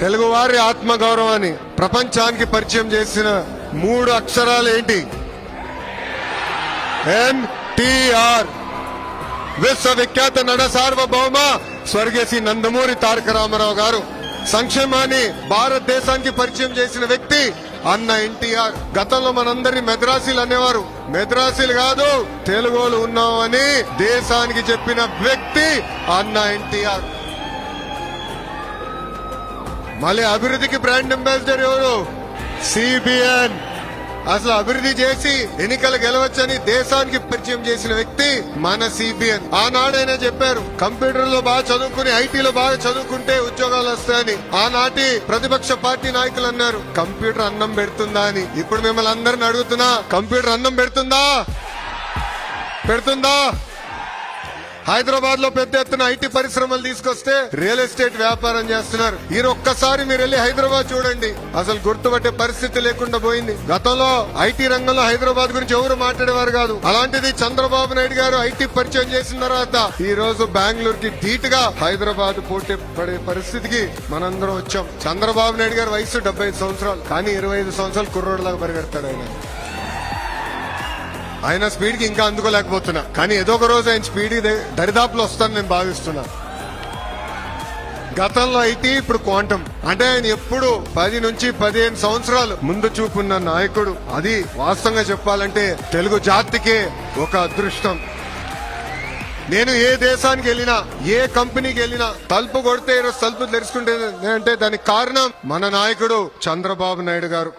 తెలుగువారి ఆత్మగౌరవాన్ని ప్రపంచానికి పరిచయం చేసిన మూడు అక్షరాలు ఏంటి? ఎన్టీఆర్ విశ్వవిఖ్యాత నడ సార్వభౌమ స్వర్గీయ నందమూరి తారక రామారావు గారు. సంక్షేమాన్ని భారతదేశానికి పరిచయం చేసిన వ్యక్తి అన్న ఎన్టీఆర్ గతంలో మనందరినీ మెద్రాసీలు అనేవారు. మెద్రాసీలు కాదు తెలుగులు ఉన్నామని దేశానికి చెప్పిన వ్యక్తి అన్న ఎన్టీఆర్ మళ్ళీ అభివృద్ధికి బ్రాండ్ అంబాసిడర్ ఎవరు? సిబిఎన్. అసలు అభివృద్ధి చేసి ఎన్నికలు గెలవచ్చని దేశానికి పరిచయం చేసిన వ్యక్తి మన సిబిఎన్. ఆనాడైనా చెప్పారు కంప్యూటర్లో బాగా చదువుకుని ఐటీలో బాగా చదువుకుంటే ఉద్యోగాలు వస్తాయని. ఆనాటి ప్రతిపక్ష పార్టీ నాయకులు అన్నారు కంప్యూటర్ అన్నం పెడుతుందా అని. ఇప్పుడు మిమ్మల్ని అందరిని అడుగుతున్నా కంప్యూటర్ అన్నం పెడుతుందా? పెడుతుందా? హైదరాబాద్లో పెద్ద ఎత్తున ఐటీ పరిశ్రమలు తీసుకొస్తే రియల్ ఎస్టేట్ వ్యాపారం చేస్తున్నారు. ఈ ఒక్కసారి మీరు వెళ్ళి హైదరాబాద్ చూడండి. అసలు గుర్తుపట్టే పరిస్థితి లేకుండా పోయింది. గతంలో ఐటీ రంగంలో హైదరాబాద్ గురించి ఎవరు మాట్లాడేవారు కాదు. అలాంటిది చంద్రబాబు నాయుడు గారు ఐటీ పరిచయం చేసిన తర్వాత ఈ రోజు బెంగళూరుకి ధీటుగా హైదరాబాద్ పోటీ పడే పరిస్థితికి మనందరం వచ్చాం. చంద్రబాబు నాయుడు గారు వయసు డెబ్బై సంవత్సరాలు. కానీ ఇరవై ఐదు సంవత్సరాలు కుర్రోడ్లాగా పరిగెడతాడు ఆయన. ఆయన స్పీడ్కి ఇంకా అందుకోలేకపోతున్నా. కానీ ఏదో ఒక రోజు ఆయన స్పీడ్ దరిదాపులు వస్తాను నేను భావిస్తున్నా. గతంలో అయితే ఇప్పుడు క్వాంటం. అంటే ఆయన ఎప్పుడు పది నుంచి పదిహేను సంవత్సరాలు ముందు చూపున్న నాయకుడు. అది వాస్తవంగా చెప్పాలంటే తెలుగు జాతికే ఒక అదృష్టం. నేను ఏ దేశానికి వెళ్ళినా ఏ కంపెనీకి వెళ్ళినా తలుపు కొడితే ఈరోజు తలుపు తెరుచుకుంటే అంటే దానికి కారణం మన నాయకుడు చంద్రబాబు నాయుడు గారు.